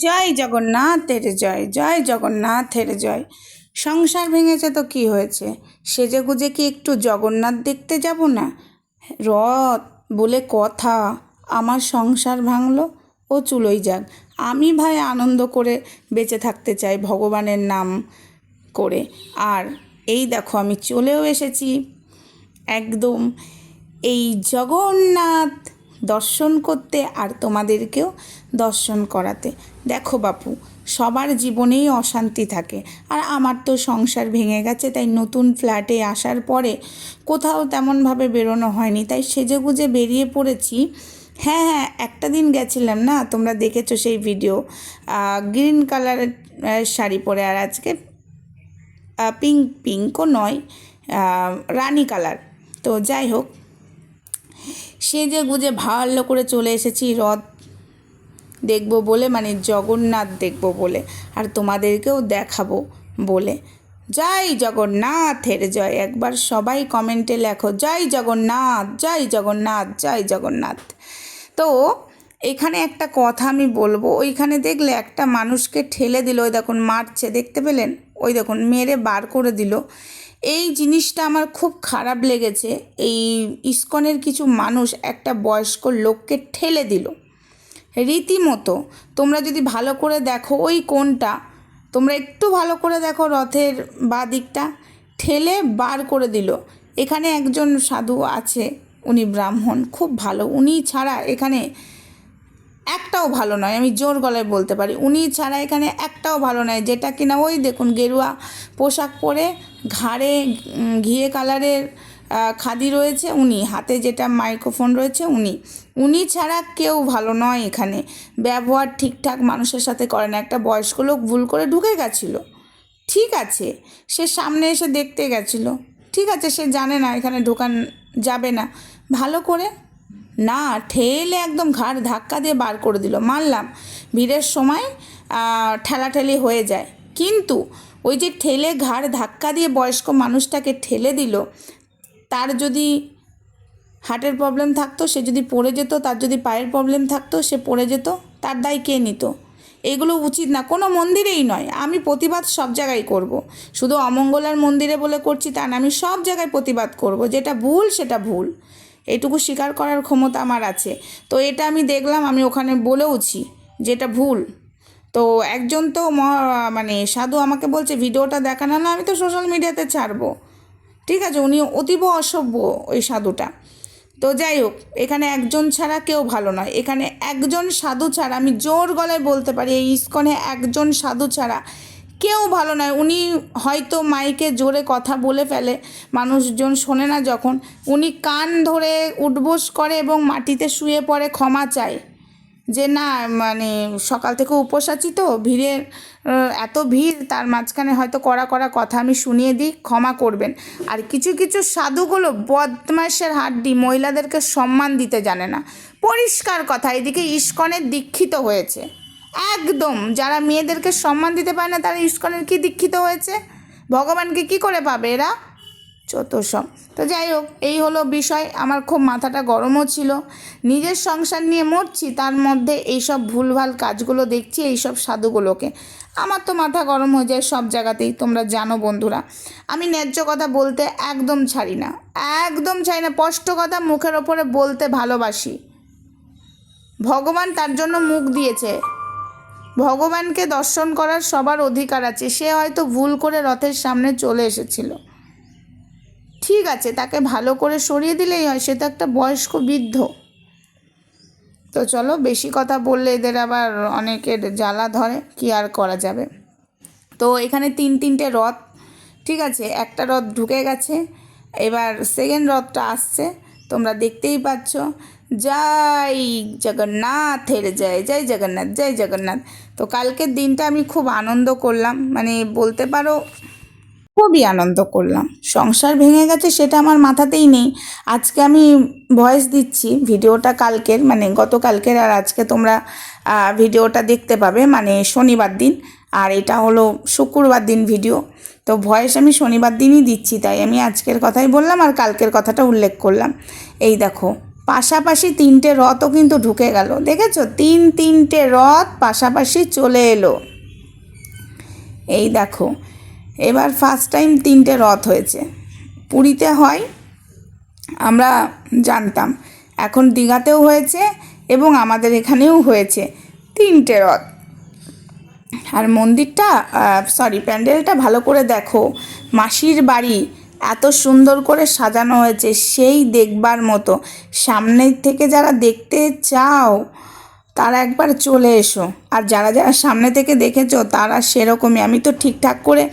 জয় জগন্নাথের জয় জয় জগন্নাথের জয়। সংসার ভেঙেছে তো কি হয়েছে? সেজে গুজে কি একটু জগন্নাথ দেখতে যাব না? রথ বলে কথা, আমার সংসার ভাঙলো, ও চুলোই যাক। আমি ভাই আনন্দ করে বেঁচে থাকতে চাই ভগবানের নাম করে। আর এই দেখো আমি চলেও এসেছি। একদম এই জগন্নাথ দর্শন করতে আর তোমাদেরকেও দর্শন করাতে। দেখো বাপু, সবার জীবনেই অশান্তি থাকে। আর আমার তো সংসার ভেঙে গেছে, তাই নতুন ফ্ল্যাটে আসার পরে কোথাও তেমনভাবে বেরোনো হয়নি। তাই সেজেগুজে বেরিয়ে পড়েছি। হ্যাঁ হ্যাঁ একটা দিন গেছিলাম না? তোমরা দেখেছ সেই ভিডিও। গ্রিন কালারের শাড়ি পরে। আর আজকে পিঙ্ক, পিঙ্কও নয় রানি কালার। তো যাই হোক সেজে গুজে ভালো করে চলে এসেছি। রথ দেখব বলে মানে জগন্নাথ দেখব বলে, আর তোমাদেরকেও দেখাবো বলে। জয় জগন্নাথের জয়, একবার সবাই কমেন্টে লেখো, জয় জগন্নাথ জয় জগন্নাথ জয় জগন্নাথ। তো এখানে একটা কথা আমি বলব, ওইখানে দেখলে একটা মানুষকে ঠেলে দিল, ওই দেখুন মারছে, দেখতে পেলেন? ওই দেখুন মেরে বার করে দিল। এই জিনিসটা আমার খুব খারাপ লেগেছে, এই ইস্কনের কিছু মানুষ একটা বয়স্ক লোককে ঠেলে দিল। রীতিমতো তোমরা যদি ভালো করে দেখো ওই কোনটা তোমরা একটু ভালো করে দেখো রথের বা দিকটা, ঠেলে বার করে দিল। এখানে একজন সাধু আছে, উনি ব্রাহ্মণ, খুব ভালো। উনি ছাড়া এখানে একটাও ভালো নয়, আমি জোর গলায় বলতে পারি। উনি ছাড়া এখানে একটাও ভালো নয়, যেটা কিনা ওই দেখুন গেরুয়া পোশাক পরে ঘাড়ে ঘিয়ে কালারের খাদি রয়েছে উনি, হাতে যেটা মাইক্রোফোন রয়েছে উনি। উনি ছাড়া কেউ ভালো নয় এখানে। ব্যবহার ঠিকঠাক মানুষের সাথে করে না। একটা বয়স্ক লোক ভুল করে ঢুকে গেছিল। ঠিক আছে, সে সামনে এসে দেখতে গেছিল। ঠিক আছে, সে জানে না এখানে ঢোকান যাবে না। ভালো করে? না, ঠেলে একদম ঘাড় ধাক্কা দিয়ে বার করে দিল। মানলাম, ভিড়ের সময় ঠেলাঠেলি হয়ে যায়। কিন্তু ওই যে ঠেলে ঘাড় ধাক্কা দিয়ে বয়স্ক মানুষটাকে ঠেলে দিল তার যদি হার্টের প্রবলেম থাকতো, সে যদি পড়ে যেত, তার যদি পায়ের প্রবলেম থাকতো, সে পড়ে যেত, তার দায় কে নিত? এগুলো উচিত না। কোনো মন্দিরেই নয়। আমি প্রতিবাদ সব জায়গায় করব। শুধু অমঙ্গলার মন্দিরে বলে করছি তা না, আমি সব জায়গায় প্রতিবাদ করব। যেটা ভুল, সেটা ভুল। এটুকু স্বীকার করার ক্ষমতা আমার আছে। তো এটা আমি দেখলাম, আমি ওখানে বলেওছি যেটা ভুল। তো একজন তো মানে সাধু আমাকে বলছে, ভিডিওটা দেখানো না, আমি তো সোশ্যাল মিডিয়াতে ছাড়বো। ঠিক আছে উনি অতীব অসভ্য ওই সাধুটা। তো যাই হোক, এখানে একজন ছাড়া কেউ ভালো নয়। এখানে একজন সাধু ছাড়া, আমি জোর গলায় বলতে পারি, এই ইস্কনে একজন সাধু ছাড়া কেউ ভালো নয়। উনি হয়তো মাইকে জোরে কথা বলে ফেলে, মানুষজন শোনে না যখন। উনি কান ধরে উঠবোস করে এবং মাটিতে শুয়ে পড়ে, ক্ষমা চায়। যে না মানে সকাল থেকে উপোস আছি তো, ভিড়ের এত ভিড়, তার মাঝখানে হয়তো কড়া কড়া কথা আমি শুনিয়ে দিই, ক্ষমা করবেন। আর কিছু কিছু সাধুগুলো বদমাইশের হাড্ডি মহিলাদেরকে সম্মান দিতে জানে না। পরিষ্কার কথা, এদিকে ইস্কনের দীক্ষিত হয়েছে। একদম, যারা মেয়েদেরকে সম্মান দিতে পারে না, তারা ইস্কনের কি দীক্ষিত হয়েছে? ভগবানকে কি করে পাবে এরা? চত তো যাই হোক, এই হলো বিষয়। আমার খুব মাথাটা গরমও ছিল। নিজের সংসার নিয়ে মরছি, তার মধ্যে এইসব ভুলভাল কাজগুলো দেখছি, এইসব সাধুগুলোকে। আমার তো মাথা গরম হয়ে যায় সব জায়গাতেই, তোমরা জানো বন্ধুরা। আমি ন্যায্য কথা বলতে একদম ছাড়ি না। একদম ছাড়ি না, স্পষ্ট কথা মুখের ওপরে বলতে ভালোবাসি। ভগবান তার জন্য মুখ দিয়েছে। ভগবানকে দর্শন করার সবার অধিকার আছে। সে হয়তো ভুল করে রথের সামনে চলে এসেছিল। ঠিক আছে, তাকে ভালো করে সরিয়ে দিলেই হয়, সে তো একটা বয়স্ক বৃদ্ধ। তো চলো, বেশি কথা বললে এদের আবার অনেকের জ্বালা ধরে, কি আর করা যাবে। তো এখানে তিন তিনটে রথ, ঠিক আছে, একটা রথ ঢুকে গেছে, এবার সেকেন্ড রথটা আসছে, তোমরা দেখতেই পাচ্ছ। জয় জগন্নাথের জয় জয় জগন্নাথ জয় জগন্নাথ। তো কালকের দিনটা আমি খুব আনন্দ করলাম মানে বলতে পারো খুবই আনন্দ করলাম। সংসার ভেঙে গেছে সেটা আমার মাথাতেই নেই। আজকে আমি ভয়েস দিচ্ছি, ভিডিওটা কালকের মানে গতকালকের আর আজকে তোমরা ভিডিওটা দেখতে পাবে মানে শনিবার দিন। আর এটা হলো শুক্রবার দিন ভিডিও তো ভয়েস আমি শনিবার দিনই দিচ্ছি, তাই আমি আজকের কথাই বললাম আর কালকের কথাটা উল্লেখ করলাম। এই দেখো, পাশাপাশি তিনটে রথও কিন্তু ঢুকে গেল। দেখেছ? তিন তিনটে রথ পাশাপাশি চলে এলো। এই দেখো এবার ফার্স্ট টাইম তিনটে রথ হয়েছে। পুরীতে হয়, আমরা জানতাম। এখন দীঘাতেও হয়েছে এবং আমাদের এখানেও হয়েছে তিনটে রথ। আর মন্দিরটা সরি প্যান্ডেলটা ভালো করে দেখো। মাসির বাড়ি এত সুন্দর করে সাজানো হয়েছে, সেই দেখবার মতো। সামনের থেকে যারা দেখতে চাও, তারা একবার চলে এসো। আর যারা যারা সামনে থেকে দেখেছ, তারা সেরকমই। আমি তো ঠিকঠাক করে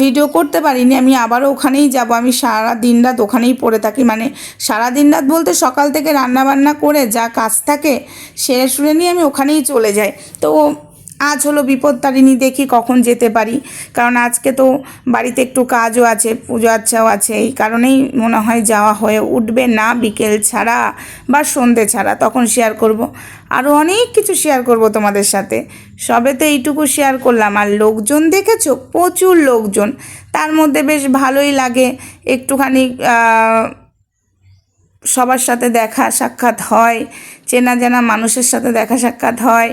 ভিডিও করতে পারিনি, আমি আবারও ওখানেই যাব। আমি সারা দিন রাত ওখানেই পড়ে থাকি। মানে সারা দিন রাত বলতে সকাল থেকে রান্না বান্না করে যা কাজ থাকে সেরে সুরে নিয়ে আমি ওখানেই চলে যাই। তো আজ হলো বিপদ তারিণী দেখি কখন যেতে পারি। কারণ আজকে তো বাড়িতে একটু কাজও আছে, পুজো আচ্ছাও আছে, এই কারণেই মনে হয় যাওয়া হয়ে উঠবে না বিকেল ছাড়া বা সন্ধে ছাড়া, তখন শেয়ার করব। আরও অনেক কিছু শেয়ার করব তোমাদের সাথে। সবে তো এইটুকু শেয়ার করলাম। আর লোকজন দেখেছ? প্রচুর লোকজন। তার মধ্যে বেশ ভালোই লাগে একটুখানি সবার সাথে দেখা সাক্ষাৎ হয়, চেনা জানা মানুষের সাথে দেখা সাক্ষাৎ হয়।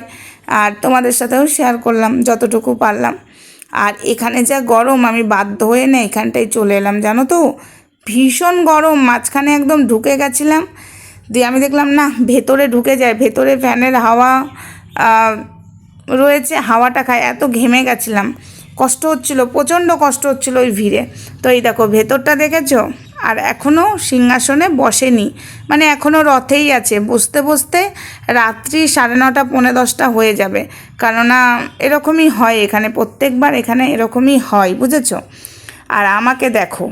আর তোমাদের সাথেও শেয়ার করলাম, যতটুকু পারলাম। আর এখানে যা গরম, আমি বাধ্য হয়ে না এখানটায় চলে এলাম, জানো তো? ভীষণ গরম, মাঝখানে একদম ঢুকে গেছিলাম। দিয়ে আমি দেখলাম, না, ভেতরে ঢুকে যায়, ভেতরে ফ্যানের হাওয়া রয়েছে, হাওয়াটা খায়, এত ঘেমে গেছিলাম। কষ্ট হচ্ছিল, প্রচণ্ড কষ্ট হচ্ছিল ওই ভিড়ে। তো এই দেখো, ভেতরটা দেখেছ? আর এখনও সিংহাসনে বসেনি। মানে এখনও রথেই আছে। বসতে বসতে রাত্রি সাড়ে নটা, পৌনে দশটা হয়ে যাবে। কেননা এরকমই হয় এখানে। প্রত্যেকবার এখানে এরকমই হয়, বুঝেছ? আর আমাকে দেখো।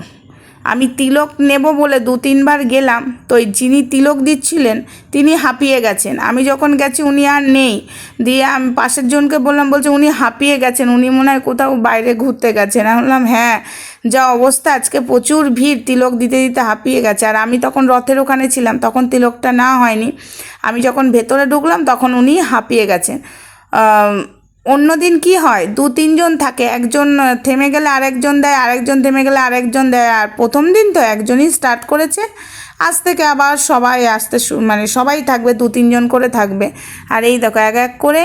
আমি তিলক নেব বলে দু তিনবার গেলাম, তো যিনি তিলক দিচ্ছিলেন তিনি হাঁপিয়ে গেছেন। আমি যখন গেছি উনি আর নেই। দিয়ে আমি পাশের জনকে বললাম, বলছে উনি হাঁপিয়ে গেছেন, উনি মনে হয় কোথাও বাইরে ঘুরতে গেছেন। আমি বললাম হ্যাঁ যা অবস্থা, আজকে প্রচুর ভিড়, তিলক দিতে দিতে হাঁপিয়ে গেছে। আর আমি তখন রথের ওখানে ছিলাম, তখন তিলকটা না হয়নি। আমি যখন ভেতরে ঢুকলাম, তখন উনি হাঁপিয়ে গেছেন। আম, অন্যদিন কি হয়? দু তিনজন থাকে। একজন থেমে গেলে আরেকজন দেয় আরেকজন থেমে গেলে আরেকজন দেয়। আর প্রথম দিন তো একজনই স্টার্ট করেছে। আজ থেকে আবার সবাই আসতে মানে সবাই থাকবে দু তিনজন করে থাকবে। আর এই দেখো এক এক করে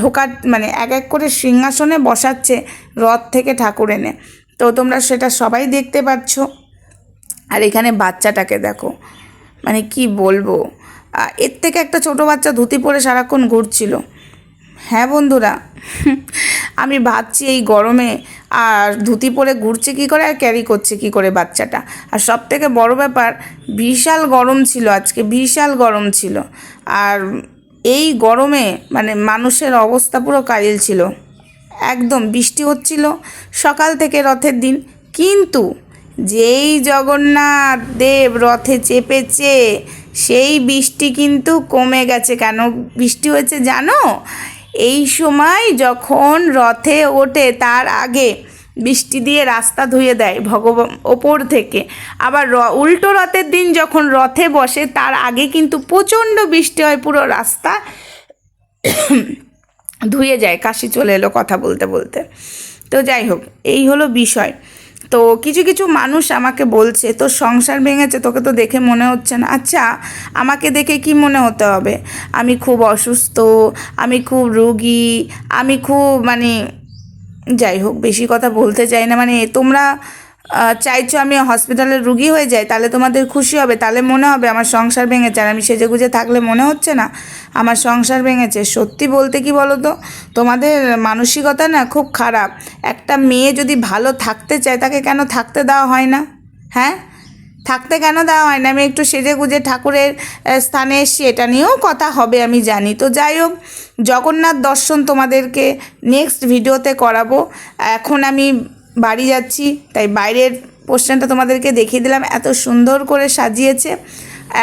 ঢোকার মানে এক এক করে সিংহাসনে বসাচ্ছে রথ থেকে ঠাকুর এনে। তো তোমরা সেটা সবাই দেখতে পাচ্ছ। আর এখানে বাচ্চাটাকে দেখো। মানে কি বলব? এর থেকে একটা ছোট বাচ্চা ধুতি পরে সারাক্ষণ ঘুরছিল। হ্যাঁ বন্ধুরা। আমি ভাবছি এই গরমে আর ধুতি পরে ঘুরছে কী করে আর ক্যারি করছে কী করে বাচ্চাটা। আর সব থেকে বড় ব্যাপার, বিশাল গরম ছিল আজকে, বিশাল গরম ছিল। আর এই গরমে মানে মানুষের অবস্থা পুরো কাইল ছিল। একদম বৃষ্টি হচ্ছিল সকাল থেকে রথের দিন। কিন্তু যেই জগন্নাথ দেব রথে চেপেছে, সেই বৃষ্টি কিন্তু কমে গেছে। কেন বৃষ্টি হয়েছে জানো? এই সময় যখন রথে ওঠে, তার আগে বৃষ্টি দিয়ে রাস্তা ধুয়ে দেয় ভগবান ওপর থেকে। আবার র, উল্টো রথের দিন যখন রথে বসে, তার আগে কিন্তু প্রচণ্ড বৃষ্টি হয়, পুরো রাস্তা ধুয়ে যায়। কাশি চলে এলো কথা বলতে বলতে। তো যাই হোক, এই হলো বিষয়। তো কিছু কিছু মানুষ আমাকে বলছে, তোর সংসার ভেঙেছে, তোকে তো দেখে মনে হচ্ছে না। আচ্ছা আমাকে দেখে কি মনে হতে হবে? আমি খুব অসুস্থ, আমি খুব রুগী, আমি খুব মানে যাই হোক, বেশি কথা বলতে চাই না। মানে তোমরা চাইছো আমি হসপিটালের রুগী হয়ে যাই, তাহলে তোমাদের খুশি হবে, তাহলে মনে হবে আমার সংসার ভেঙেছে। আর আমি সেজে গুজে থাকলে মনে হচ্ছে না, আমার সংসার ভেঙেছে। সত্যি বলতে কি বলো তো তোমাদের মানসিকতা না খুব খারাপ। একটা মেয়ে যদি ভালো থাকতে চায়, তাকে কেন থাকতে দেওয়া হয় না? হ্যাঁ? থাকতে কেন দেওয়া হয় না? আমি একটু সেজে গুজে ঠাকুরের স্থানে এসছি, এটা নিয়েও কথা হবে, আমি জানি। তো যাই হোক, জগন্নাথ দর্শন তোমাদেরকে নেক্সট ভিডিওতে করাবো। এখন আমি বাড়ি যাচ্ছি, তাই বাইরের পোস্টারটা তোমাদেরকে দেখিয়ে দিলাম। এত সুন্দর করে সাজিয়েছে।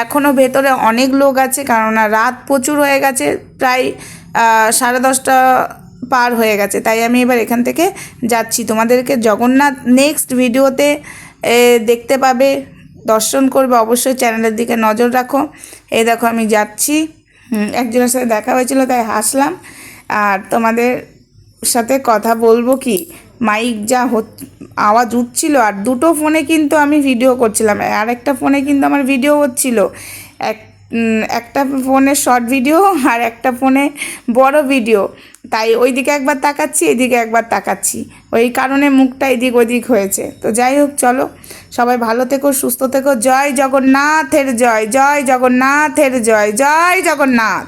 এখনও ভেতরে অনেক লোক আছে, কেননা রাত প্রচুর হয়ে গেছে, প্রায় সাড়ে দশটা পার হয়ে গেছে। তাই আমি এবার এখান থেকে যাচ্ছি। তোমাদেরকে জগন্নাথ নেক্সট ভিডিওতে দেখতে পাবে, দর্শন করবে। অবশ্যই চ্যানেলের দিকে নজর রাখো। এই দেখো আমি যাচ্ছি। একজনের সাথে দেখা হয়েছিল, তাই হাসলাম। আর তোমাদের সাথে কথা বলব কি? মাইক যা হত- আওয়াজ উঠছিল আর দুটো ফোনে কিন্তু আমি ভিডিও করছিলাম। আর একটা ফোনে কিন্তু আমার ভিডিও হচ্ছিল। এক একটা ফোনে শর্ট ভিডিও আর একটা ফোনে বড় ভিডিও তাই ওইদিকে একবার তাকাচ্ছি, এদিকে একবার তাকাচ্ছি। ওই কারণে মুখটা এদিক ওদিক হয়েছে। তো যাই হোক, চলো। সবাই ভালো থেকো, সুস্থ থেকো। জয় জগন্নাথের জয় জয় জগন্নাথের জয় জয় জগন্নাথ।